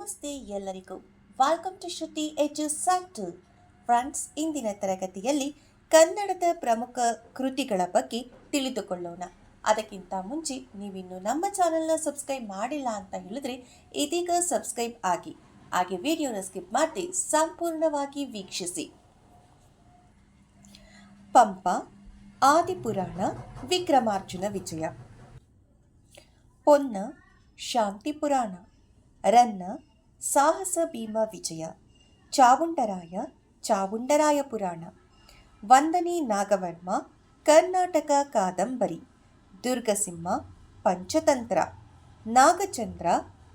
ನಮಸ್ತೆ ಎಲ್ಲರಿಗೂ. Welcome to Shruti edu style friends ಇಂದಿನ ತರಗತಿಯಲ್ಲಿ ಕನ್ನಡದ ಪ್ರಮುಖ ಕೃತಿಗಳ ಬಗ್ಗೆ ತಿಳಿದುಕೊಳ್ಳೋಣ. ಅದಕ್ಕಿಂತ ಮುಂಚೆ ನೀವಿನ್ನು ನಮ್ಮ ಚಾನಲ್ನ ಸಬ್ಸ್ಕ್ರೈಬ್ ಮಾಡಿಲ್ಲ ಅಂತ ಹೇಳಿದ್ರೆ ಇದೀಗ ಸಬ್ಸ್ಕ್ರೈಬ್ ಆಗಿ. ಹಾಗೆ ವಿಡಿಯೋನ ಸ್ಕಿಪ್ ಮಾಡದೆ ಸಂಪೂರ್ಣವಾಗಿ ವೀಕ್ಷಿಸಿ. ಪಂಪ, ಆದಿಪುರಾಣ, ವಿಕ್ರಮಾರ್ಜುನ ವಿಜಯ. ಪೊನ್ನ ಶಾಂತಿ ಪುರಾಣ ರನ್ನ ಸಾಹಸ ಭೀಮ ವಿಜಯ. ಚಾವುಂಡರಾಯ ಚಾವುಂಡರಾಯ ಪುರಾಣ ವಂದನಿ ನಾಗವರ್ಮ, ಕರ್ನಾಟಕ ಕಾದಂಬರಿ. ದುರ್ಗಸಿಂಹ, ಪಂಚತಂತ್ರ. ನಾಗಚಂದ್ರ,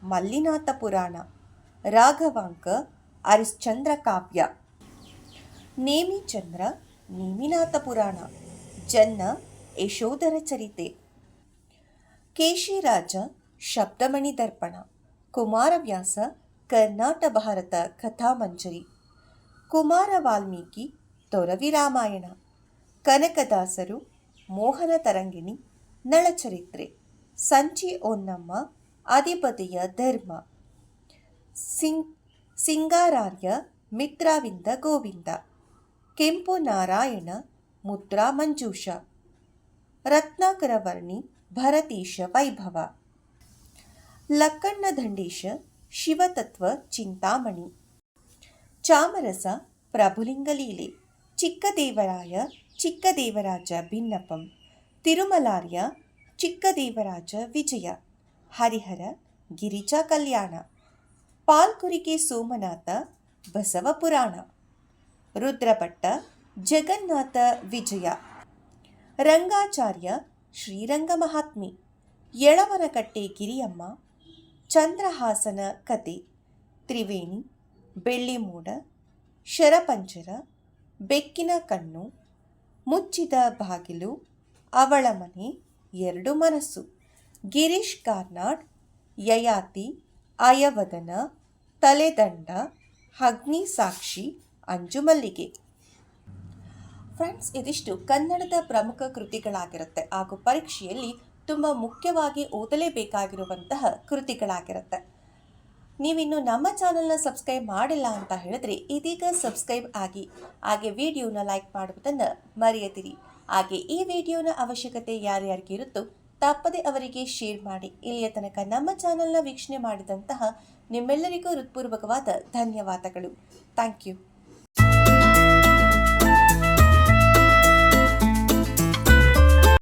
ಮಲ್ಲಿನಾಥ ಪುರಾಣ. ರಾಘವಾಂಕ, ಹರಿಶ್ಚಂದ್ರ ಕಾವ್ಯ. ನೇಮಿಚಂದ್ರ, ನೇಮಿನಾಥ ಪುರಾಣ. ಜನ್ನ, ಯಶೋಧರ ಚರಿತೆ. ಕೇಶಿರಾಜ ಶಬ್ದಮಣಿ ದರ್ಪಣ ಕುಮಾರವ್ಯಾಸ ಕರ್ನಾಟ ಭಾರತ ಕಥಾಮಂಜರಿ ಕುಮಾರ ವಾಲ್ಮೀಕಿ, ತೊರವಿ ರಾಮಾಯಣ. ಕನಕದಾಸರು, ಮೋಹನ ತರಂಗಿಣಿ, ನಳಚರಿತ್ರೆ. ಸಂಚಿ ಓನ್ನಮ್ಮ, ಅಧಿಪತಿಯ ಧರ್ಮ. ಸಿಂಗ್ ಸಿಂಗಾರಾರ್ಯ, ಮಿತ್ರಾವಿಂದ ಗೋವಿಂದ. ಕೆಂಪು ನಾರಾಯಣ, ಮುದ್ರಾ ಮಂಜೂಷ. ರತ್ನಾಕರವರ್ಣಿ, ಭರತೀಶ ವೈಭವ. ಲಕ್ಕಣ್ಣ ದಂಡೇಶ ಶಿವತತ್ವ ಚಿಂತಾಮಣಿ. ಚಾಮರಸ ಪ್ರಭುಲಿಂಗಲೀಲೆ ಚಿಕ್ಕದೇವರಾಯ, ಚಿಕ್ಕದೇವರಾಜ ಭಿನ್ನಪಂ, ತಿರುಮಲಾರ್ಯ, ಚಿಕ್ಕದೇವರಾಜ ವಿಜಯ, ಹರಿಹರ, ಗಿರಿಜಾ ಕಲ್ಯಾಣ, ಪಾಲ್ಕುರಿಗೆ ಸೋಮನಾಥ, ಬಸವ ಪುರಾಣ, ರುದ್ರಭಟ್ಟ, ಜಗನ್ನಾಥ ವಿಜಯ, ರಂಗಾಚಾರ್ಯ ಶ್ರೀರಂಗ ಮಹಾತ್ಮಿ ಯಳವನಕಟ್ಟೆ ಗಿರಿಯಮ್ಮ ಚಂದ್ರಹಾಸನ ಕತೆ. ತ್ರಿವೇಣಿ ಬೆಳ್ಳಿಮೂಡ ಶರಪಂಚರ ಬೆಕ್ಕಿನ ಕಣ್ಣು, ಮುಚ್ಚಿದ ಬಾಗಿಲು, ಅವಳ ಮನೆ, ಎರಡು ಮನಸ್ಸು. ಗಿರೀಶ್ ಕಾರ್ನಾಡ್, ಯಯಾತಿ ಅಯವದನ ತಲೆದಂಡ, ಅಗ್ನಿ ಸಾಕ್ಷಿ, ಅಂಜುಮಲ್ಲಿಗೆ. ಫ್ರೆಂಡ್ಸ್, ಇದಿಷ್ಟು ಕನ್ನಡದ ಪ್ರಮುಖ ಕೃತಿಗಳಾಗಿರುತ್ತೆ. ಹಾಗೂ ಪರೀಕ್ಷೆಯಲ್ಲಿ ತುಂಬ ಮುಖ್ಯವಾಗಿ ಓದಲೇಬೇಕಾಗಿರುವಂತಹ ಕೃತಿಗಳಾಗಿರುತ್ತೆ. ನೀವಿನ್ನು ನಮ್ಮ ಚಾನಲ್ನ ಸಬ್ಸ್ಕ್ರೈಬ್ ಮಾಡಿಲ್ಲ ಅಂತ ಹೇಳಿದ್ರೆ ಇದೀಗ ಸಬ್ಸ್ಕ್ರೈಬ್ ಆಗಿ, ಹಾಗೆ ವಿಡಿಯೋನ ಲೈಕ್ ಮಾಡುವುದನ್ನು ಮರೆಯದಿರಿ. ಹಾಗೆ ಈ ವಿಡಿಯೋನ ಅವಶ್ಯಕತೆ ಯಾರ್ಯಾರಿಗೆ ಇರುತ್ತೋ ತಪ್ಪದೆ ಅವರಿಗೆ ಶೇರ್ ಮಾಡಿ. ಇಲ್ಲಿಯ ತನಕ ನಮ್ಮ ಚಾನಲ್ನ ವೀಕ್ಷಣೆ ಮಾಡಿದಂತಹ ನಿಮ್ಮೆಲ್ಲರಿಗೂ ಹೃತ್ಪೂರ್ವಕವಾದ ಧನ್ಯವಾದಗಳು. Thank you.